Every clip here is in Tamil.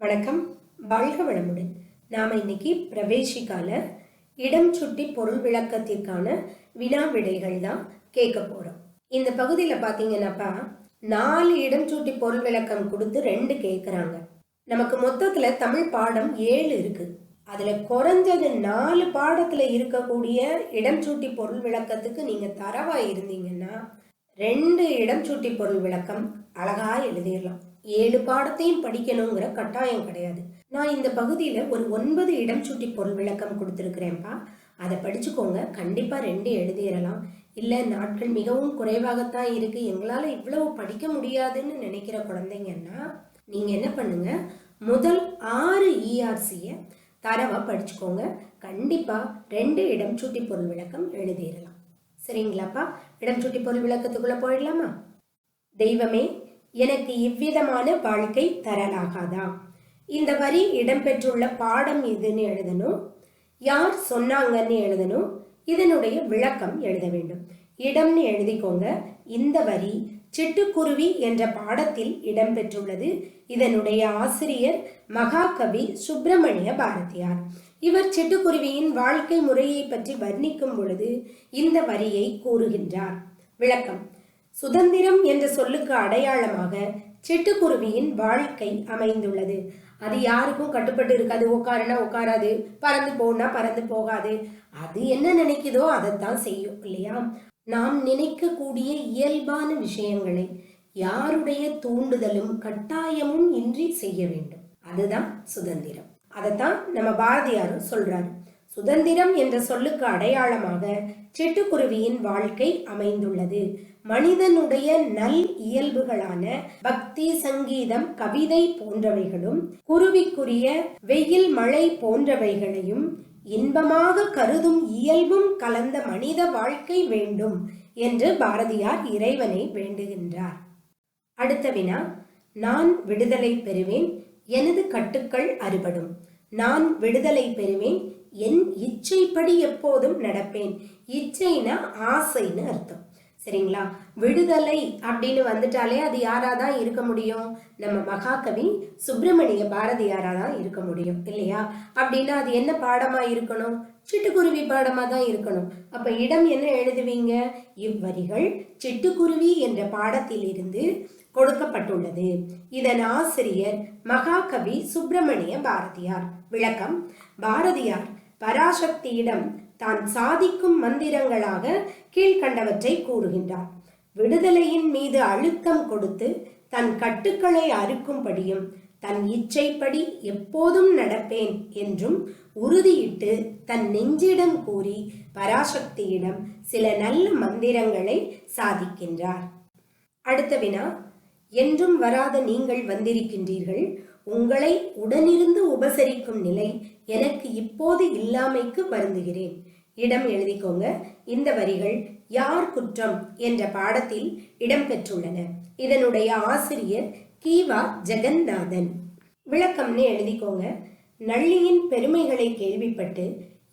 வணக்கம். வாழ்க வளமுடன். நாம் இன்னைக்கு பிரவேசிக்கால இடம் சுட்டி பொருள் விளக்கத்திற்கான வினா விடைகள் தான் கேட்க போகிறோம் இந்த பகுதியில் பார்த்தீங்கன்னாப்பா நாலு இடம் சுட்டி பொருள் விளக்கம் கொடுத்து ரெண்டு கேட்குறாங்க நமக்கு மொத்தத்தில் தமிழ் பாடம் ஏழு இருக்கு. அதில் குறைஞ்சது நாலு பாடத்தில் இருக்கக்கூடிய இடம் சுட்டி பொருள் விளக்கத்துக்கு நீங்கள் தரவாக இருந்தீங்கன்னா ரெண்டு இடம் சுட்டி பொருள் விளக்கம் அழகாக எழுதிடலாம். ஏழு பாடத்தையும் படிக்கணுங்கிற கட்டாயம் கிடையாது. நான் இந்த பகுதியில் ஒரு ஒன்பது இடம் சுட்டி பொருள் விளக்கம் கொடுத்துருக்குறேன்ப்பா. அதை படிச்சுக்கோங்க. கண்டிப்பாக ரெண்டு எழுதிடலாம். இல்லை நாட்கள் மிகவும் குறைவாகத்தான் இருக்குது எங்களால் இவ்வளவு படிக்க முடியாதுன்னு நினைக்கிற குழந்தைங்கன்னா நீங்கள் என்ன பண்ணுங்க? முதல் ஆறு இஆர்சியை தரவாக படிச்சுக்கோங்க. கண்டிப்பாக ரெண்டு இடம் சுட்டி பொருள் விளக்கம் எழுதிடலாம். சரிங்களாப்பா? இடம் சுட்டி பொருள் விளக்கத்துக்குள்ளே போயிடலாமா? தெய்வமே எனக்கு இவ்விதமான வாழ்க்கை தரலாகாதா? இந்த வரி இடம்பெற்றுள்ள பாடம் எதுன்னு எழுதணும்? யார் சொன்னாங்கன்னு எழுதணும்? இதனுடைய விளக்கம் எழுத வேண்டும். இடம்னு எழுதிக்கோங்க. இந்த வரி சிட்டுக்குருவி என்ற பாடத்தில் இடம்பெற்றுள்ளது. இதனுடைய ஆசிரியர் மகாகவி சுப்பிரமணிய பாரதியார். இவர் சிட்டுக்குருவியின் வாழ்க்கை முறையை பற்றி வர்ணிக்கும் பொழுது இந்த வரியை கூறுகின்றார். விளக்கம். சுதந்திரம் என்ற சொல்லுக்கு அடையாளமாக சிட்டுக்குருவியின் வாழ்க்கை அமைந்துள்ளது. அது யாருக்கும் கட்டுப்பட்டு இருக்காது. உட்காருனா உட்காராது. பறந்து போனா பறந்து போகாது. அது என்ன நினைக்குதோ அதைத்தான் செய்யும் இல்லையா? நாம் நினைக்கக்கூடிய இயல்பான விஷயங்களை யாருடைய தூண்டுதலும் கட்டாயமும் இன்றி செய்ய வேண்டும். அதுதான் சுதந்திரம். அதைத்தான் நம்ம பாரதியாரும் சொல்றாரு. சுதந்திரம் என்ற சொல்லுக்கு அடையாளமாக சிட்டுக்குருவியின் வாழ்க்கை அமைந்துள்ளது. மனிதனுடைய நல் இயல்புகளான பக்தி சங்கீதம் கவிதை போன்றவைகளும் குருவிக்குரிய வெயில் மழை போன்றவைகளையும் இன்பமாக கருதும் இயல்பும் கலந்த மனித வாழ்க்கை வேண்டும் என்று பாரதியார் இறைவனை வேண்டுகின்றார். அடுத்த வினா நான் விடுதலை பெறுவேன் எனது கட்டுக்கள் அறுபடும். நான் விடுதலை பெறுவேன் என் இச்சைப்படி எப்போதும் நடப்பேன். இச்சைனா ஆசைன்னு அர்த்தம். சரிங்களா? விடுதலை அப்படின்னு வந்துட்டாலே அது யாரா தான் இருக்க முடியும்? நம்ம மகாகவி சுப்பிரமணிய பாரதியாரா தான் இருக்க முடியும் இல்லையா? அப்படின்னா அது என்ன பாடமா இருக்கணும்? சிட்டுக்குருவி பாடமா தான் இருக்கணும். அப்ப இடம் என்ன எழுதுவீங்க? இவ்வரிகள் சிட்டுக்குருவி என்ற பாடத்திலிருந்து கொடுக்கப்பட்டுள்ளது. இதன் ஆசிரியர் மகாகவி சுப்பிரமணிய பாரதியார். விளக்கம். பாரதியார் பராசக்தியிடம் தான் சாதிக்கும் மந்திரங்களாக கீழ்கண்டவற்றை கூறுகின்றார் விடுதலையின் மீது அழுத்தம் கொடுத்து தன் கட்டுக்களை அறுக்கும்படியும் தன் இச்சைப்படி எப்போதும் நடப்பேன் என்றும் உறுதியிட்டு தன் நெஞ்சிடம் கூறி பராசக்தியிடம் சில நல்ல மந்திரங்களை சாதிக்கின்றார். அடுத்த வினா என்றும் வராத நீங்கள் வந்திருக்கின்றீர்கள் உங்களை உடனிருந்து உபசரிக்கும் நிலை எனக்கு இப்போது இல்லாமைக்கு வருந்துகிறேன். இடம் எழுதிக்கோங்க. இந்த வரிகள் யார் குற்றம் என்ற பாடத்தில் இடம்பெற்றுள்ளன இதனுடைய ஆசிரியர் கீவா ஜெகந்நாதன். விளக்கம்னு எழுதிக்கோங்க. நள்ளியின் பெருமைகளை கேள்விப்பட்டு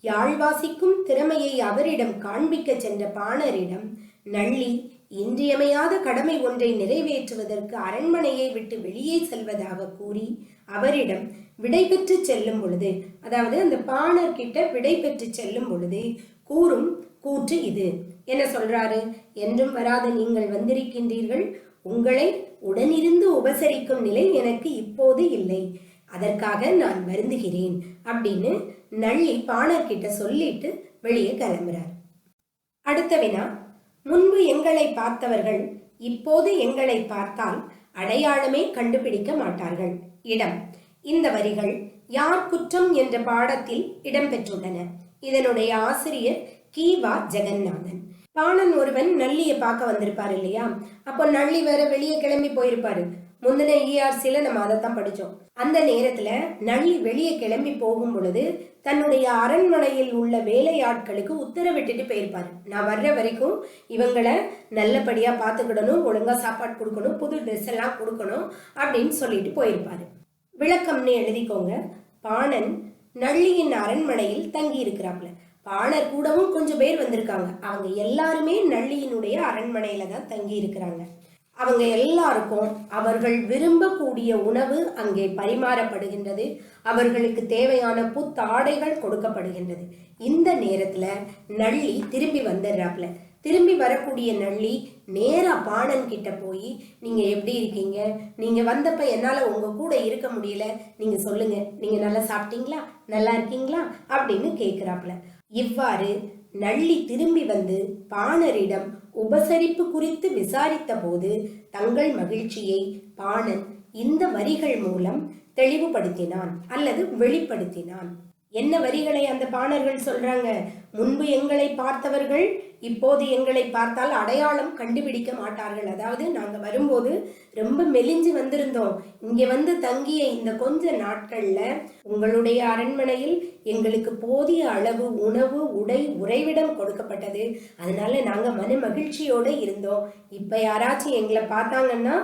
யாழ்வாசிக்கும் திறமையை அவரிடம் காண்பிக்க சென்ற பாணரிடம் நள்ளி இன்றியமையாத கடமை ஒன்றை நிறைவேற்றுவதற்கு அரண்மனையை விட்டு வெளியே செல்வதாக கூறி அவரிடம் விடை பெற்று செல்லும் பொழுது அதாவது அந்த பாணர் கிட்ட விடை பெற்று செல்லும் பொழுது கூறும் கூற்று இது. என்ன சொல்றாரு? என்றும் வராத நீங்கள் வந்திருக்கின்றீர்கள். உங்களை உடனிருந்து உபசரிக்கும் நிலை எனக்கு இப்போது இல்லை. அதற்காக நான் வருந்துகிறேன் அப்படின்னு நள்ளி பாணர் கிட்ட சொல்லிட்டு வெளியே கிளம்புறார். அடுத்த வினா முன்பு எங்களை பார்த்தவர்கள் இப்போது எங்களை பார்த்தால் அடையாளமே கண்டுபிடிக்க மாட்டார்கள். இடம். இந்த வரிகள் யார் குற்றம் என்ற பாடத்தில் இடம்பெற்றுள்ளன. இதனுடைய ஆசிரியர் கீவா ஜெகநாதன். பாணன் ஒருவன் நள்ளியை பார்க்க வந்திருப்பார் இல்லையா? அப்போ நள்ளி வேற வெளியே கிளம்பி போயிருப்பாரு. முந்தின இஆர்சியில நம்ம அதைத்தான் படிச்சோம். அந்த நேரத்துல நளி வெளியே கிளம்பி போகும் பொழுது தன்னுடைய அரண்மனையில் உள்ள வேலையாட்களுக்கு உத்தரவிட்டுட்டு போயிருப்பாரு. நான் வர்ற வரைக்கும் இவங்களை நல்லபடியா பார்த்துக்கிடணும் ஒழுங்கா சாப்பாடு கொடுக்கணும் புது ட்ரெஸ் எல்லாம் கொடுக்கணும் அப்படின்னு சொல்லிட்டு போயிருப்பாரு. விளக்கம்னு எழுதிக்கோங்க. பாணன் நள்ளியின் அரண்மனையில் தங்கி இருக்கிறாப்புல. பாணர் கூடவும் கொஞ்சம் பேர் வந்திருக்காங்க. அவங்க எல்லாருமே நள்ளியினுடைய அரண்மனையில தான் தங்கி இருக்கிறாங்க. அவங்க எல்லாருக்கும் அவர்கள் விரும்பக்கூடிய உணவு அங்கே பரிமாறப்படுகின்றது. அவர்களுக்கு தேவையான புத்தாடைகள் கொடுக்கப்படுகின்றது. இந்த நேரத்துல நள்ளி திரும்பி வந்துடுறாப்புல. திரும்பி வரக்கூடிய நள்ளி நேராக பாணன் கிட்ட போய் நீங்க எப்படி இருக்கீங்க? நீங்க வந்தப்ப என்னால உங்க கூட இருக்க முடியல. நீங்க சொல்லுங்க. நீங்க நல்லா சாப்பிட்டீங்களா? நல்லா இருக்கீங்களா? அப்படின்னு கேட்குறாப்புல இவ்வாறு நள்ளி திரும்பி வந்து பாணரிடம் உபசரிப்பு குறித்து விசாரித்த போது தங்கள் மகிழ்ச்சியை பாணன் இந்த வரிகள் மூலம் தெளிவுபடுத்தினான் அல்லது வெளிப்படுத்தினான். என்ன வரிகளை அந்த பாணர்கள் சொல்றாங்க? முன்பு எங்களை பார்த்தவர்கள் இப்போது எங்களை பார்த்தால் அடையாளம் கண்டுபிடிக்க மாட்டார்கள். அதாவது நாங்கள் வரும்போது ரொம்ப மெலிஞ்சு வந்திருந்தோம். இங்கே வந்து தங்கிய இந்த கொஞ்ச நாட்களில் உங்களுடைய அரண்மனையில் எங்களுக்கு போதிய அளவு உணவு உடை உறைவிடம் கொடுக்கப்பட்டது. அதனால நாங்கள் மன மகிழ்ச்சியோடு இருந்தோம். இப்போ யாராச்சும் எங்களை பார்த்தாங்கன்னா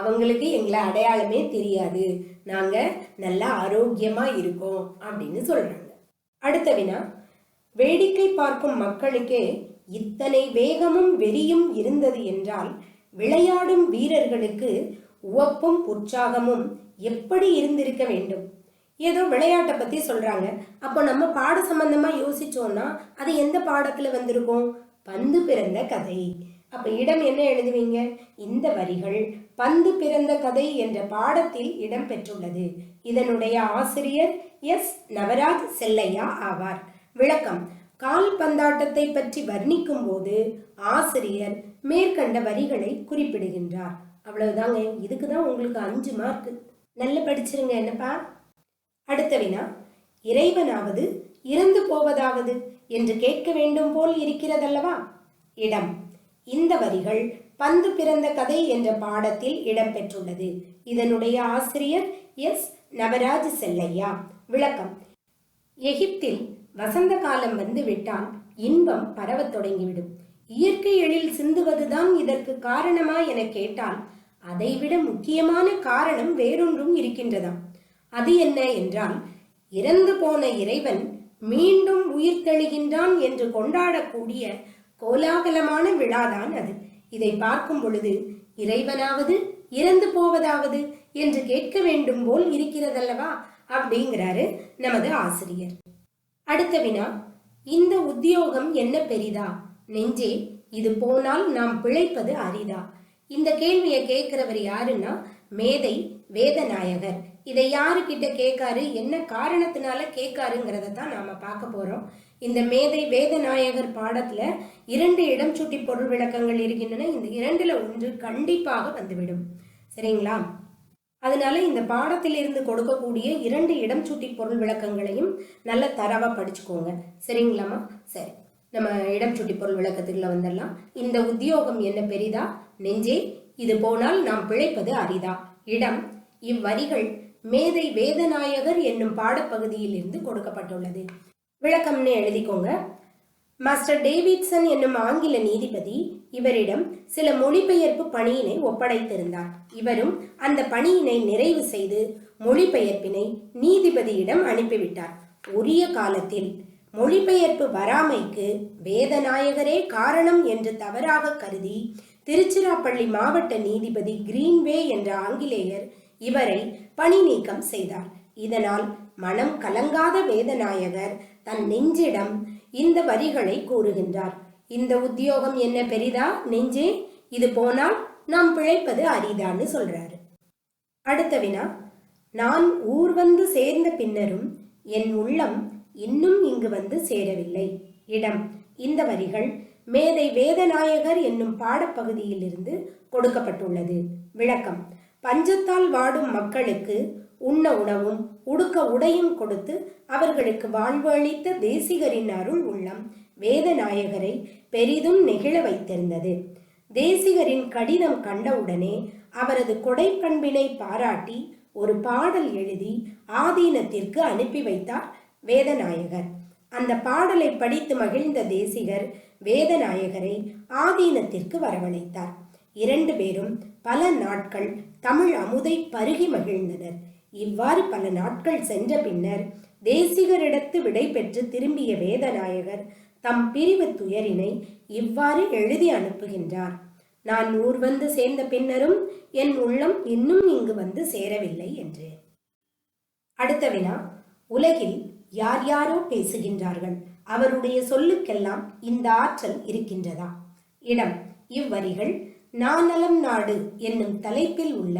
அவங்களுக்கு எங்களை அடையாளமே தெரியாது. நாங்கள் நல்லா ஆரோக்கியமாக இருக்கோம் அப்படின்னு சொல்கிறாங்க அடுத்த வினா வேடிக்கை பார்க்கும் மக்களுக்கே இத்தனை வேகமும் வெறியும் இருந்தது என்றால் விளையாடும் வீரர்களுக்கு உவப்பும் உற்சாகமும் எப்படி இருந்திருக்க வேண்டும்? ஏதோ விளையாட்டை பத்தி சொல்றாங்க. அப்போ நம்ம பாட சம்பந்தமா யோசிச்சோம்னா அது எந்த பாடத்துல வந்திருக்கும்? பந்து பிறந்த கதை. அப்ப இடம் என்ன எழுதுவீங்க? இந்த வரிகள் பந்து பிறந்த கதை என்ற பாடத்தில் இடம் பெற்றுள்ளது. இதனுடைய ஆசிரியர் எஸ். நவராஜ் செல்லையா ஆவார். விளக்கம். கால்பந்தாட்டத்தை பற்றி வர்ணிக்கும் போது ஆசிரியர் மேற்கண்ட வரிகளை குறிப்பிடுகின்றார். அவ்வளவுதாங்க. இதுக்கு தான் உங்களுக்கு அஞ்சு மார்க் நல்ல படிச்சிருங்க என்னப்பா? அடுத்த வினா. இறைவனாவது இறந்து போவதாவது என்று கேட்க வேண்டும் போல் இருக்கிறதல்லவா? இடம். இந்த வரிகள் பந்து பிறந்த கதை என்ற பாடத்தில் இடம்பெற்றுள்ளது இதனுடைய ஆசிரியர் எஸ். நவராஜ் செல்லையா. விளக்கம். எகிப்தில் வசந்த காலம் வந்து விட்டால் இன்பம் பரவத் தொடங்கிவிடும். இயற்கை எழில் சிந்துவதுதான் இதற்கு காரணமா என கேட்டால் அதைவிட முக்கியமான காரணம் வேறொன்றும் இருக்கின்றதாம். அது என்ன என்றால் இறந்து போன இறைவன் மீண்டும் உயிர்த்தெழுகின்றான் என்று கொண்டாடக்கூடிய கோலாகலமான விழாதான் அது. இதை பார்க்கும் பொழுது இறைவனாவது இறந்து போவதாவது என்று கேட்க வேண்டும் போல் இருக்கிறதல்லவா? அப்படிங்கிறாரு நமது ஆசிரியர். அடுத்த வினா இந்த உத்தியோகம் என்ன பெரிதா? நெஞ்சே இது போனால் நாம் பிழைப்பது அரிதா? இந்த கேள்வியை கேட்கிறவர் யாருன்னா மேதை வேதநாயகர். இதை யாருக்கிட்ட கேட்காரு? என்ன காரணத்தினால கேட்காருங்கிறத தான் நாம பார்க்க போறோம். இந்த மேதை வேதநாயகர் பாடத்துல இரண்டு இடம் சுட்டி பொருள் விளக்கங்கள் இருக்கின்றன. இந்த இரண்டுல ஒன்று கண்டிப்பாக வந்துவிடும். சரிங்களா? அதனால இந்த பாடத்திலிருந்து கொடுக்கக்கூடிய இரண்டு இடம் சுட்டி பொருள் விளக்கங்களையும் நல்ல தரவா படிச்சுக்கோங்க. சரிங்களாமா சரி. நம்ம இடம் சுட்டி பொருள் விளக்கத்துக்குள்ள வந்துடலாம். இந்த உத்தியோகம் என்ன பெரிதா? நெஞ்சே இது போனால் நாம் பிழைப்பது அரிதா. இடம் இவ்வரிகள் மேதை வேதநாயகர் என்னும் பாடப்பகுதியில் இருந்து கொடுக்கப்பட்டுள்ளது. விளக்கம்னு எழுதிக்கோங்க. மாஸ்டர் டேவிட்சன் என்னும் ஆங்கில நீதிபதி இவரிடம் சில மொழிபெயர்ப்பு பணியினை ஒப்படைத்திருந்தார். இவரும் அந்த பணியினை நிறைவு செய்து மொழிபெயர்ப்பினை நீதிபதியிடம் அனுப்பிவிட்டார். உரிய காலத்தில் மொழிபெயர்ப்பு வராமைக்கு வேதநாயகரே காரணம் என்று தவறாக கருதி திருச்சிராப்பள்ளி மாவட்ட நீதிபதி கிரீன்வே என்ற ஆங்கிலேயர் இவரை பணி நீக்கம் செய்தார். இதனால் மனம் கலங்காத வேதநாயகர் தன் நெஞ்சிடம் இந்த வரிகளை கூறுகின்றார். இந்த உத்தியோகம் என்ன பெரிதா? நெஞ்சே இது போனால் நாம் பிழைப்பது அரிதான்னு சொல்றாரு. அடுத்த வினா நான் ஊர் வந்து சேர்ந்த பின்னரும் என் உள்ளம் இன்னும் இங்கு வந்து சேரவில்லை. இடம் இந்த வரிகள் மேதை வேதநாயகர் என்னும் பாடப்பகுதியிலிருந்து கொடுக்கப்பட்டுள்ளது. விளக்கம் பஞ்சத்தால் வாடும் மக்களுக்கு உண்ண உணவும் உடுக்க உடையும் கொடுத்து அவர்களுக்கு வாழ்வு அளித்த தேசிகரின் அருள் உள்ளம். வேதநாயகரை பெரிதும் நெகிழ வைத்திருந்தது. தேசிகரின் கடிதம் கண்டவுடனே அவரது கொடைப்பண்பினை பாராட்டி ஒரு பாடல் எழுதி ஆதீனத்திற்கு அனுப்பி வைத்தார் வேதநாயகர். அந்த பாடலை படித்து மகிழ்ந்த தேசிகர் வேதநாயகரை ஆதீனத்திற்கு வரவழைத்தார். இரண்டு பேரும் பல நாட்கள் தமிழ் அமுதை பருகி மகிழ்ந்தனர். இவ்வாறு பல நாட்கள் சென்ற பின்னர் தேசிகரிடத்து விடை பெற்று திரும்பிய வேதநாயகர் தம் பிரிவு துயரினை இவ்வாறு எழுதி அனுப்புகின்றார். நான் ஊர் வந்து சேர்ந்த பின்னரும் என் உள்ளம் இன்னும் இங்கு வந்து சேரவில்லை என்று. அடுத்த வினா. உலகில் யார் யாரோ பேசுகின்றார்கள். அவருடைய சொல்லுக்கெல்லாம் இந்த ஆற்றல் இருக்கின்றதா? இடம். இவ்வரிகள் நாநலம் நாடு என்னும் தலைப்பில் உள்ள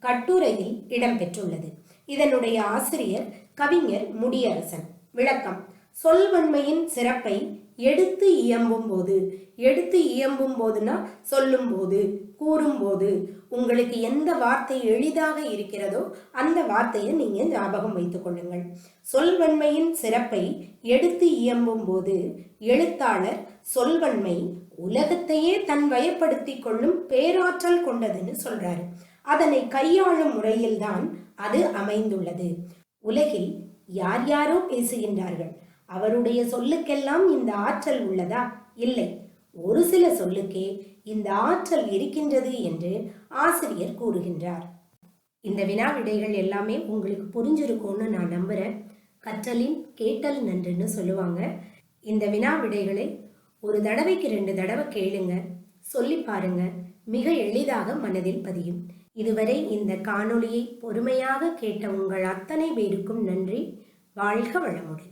கட்டுரையில் இடம்பெற்றுள்ளது. இதனுடைய ஆசிரியர் கவிஞர் முடியரசன். விளக்கம். சொல்வன்மையின் சிறப்பை எடுத்து இயம்பும் போது எடுத்து இயம்பும் போதுனா சொல்லும் போது கூறும்போது உங்களுக்கு எந்த வார்த்தை எளிதாக இருக்கிறதோ அந்த வார்த்தையை நீங்க ஞாபகம் வைத்துக் கொள்ளுங்கள். சொல்வன்மையின் சிறப்பை எடுத்து இயம்பும் போது எழுத்தாளர் சொல்வன்மை உலகத்தையே தன் வயப்படுத்தி கொள்ளும் பேராற்றல் கொண்டதுன்னு சொல்றாரு. அதனை கையாளும் முறையில்தான் அது அமைந்துள்ளது. உலகில் யார் யாரோ பேசுகின்றார்கள். அவருடைய சொல்லுக்கெல்லாம் இந்த ஆற்றல் உள்ளதா? இல்லை. ஒரு சில சொல்லுக்கே இந்த ஆற்றல் இருக்கின்றது என்று ஆசிரியர் கூறுகின்றார். இந்த வினா விடைகள் எல்லாமே உங்களுக்கு புரிஞ்சிருக்கும்னு நான் நம்புகிறேன் கற்றலின் கேட்டல் நன்றுன்னு சொல்லுவாங்க. இந்த வினா விடைகளை ஒரு தடவைக்கு ரெண்டு தடவை கேளுங்க. சொல்லி பாருங்க. மிக எளிதாக மனதில் பதியும். இதுவரை இந்த காணொளியை பொறுமையாக கேட்ட உங்கள் அத்தனை பேருக்கும் நன்றி. வாழ்க வளமுடன்.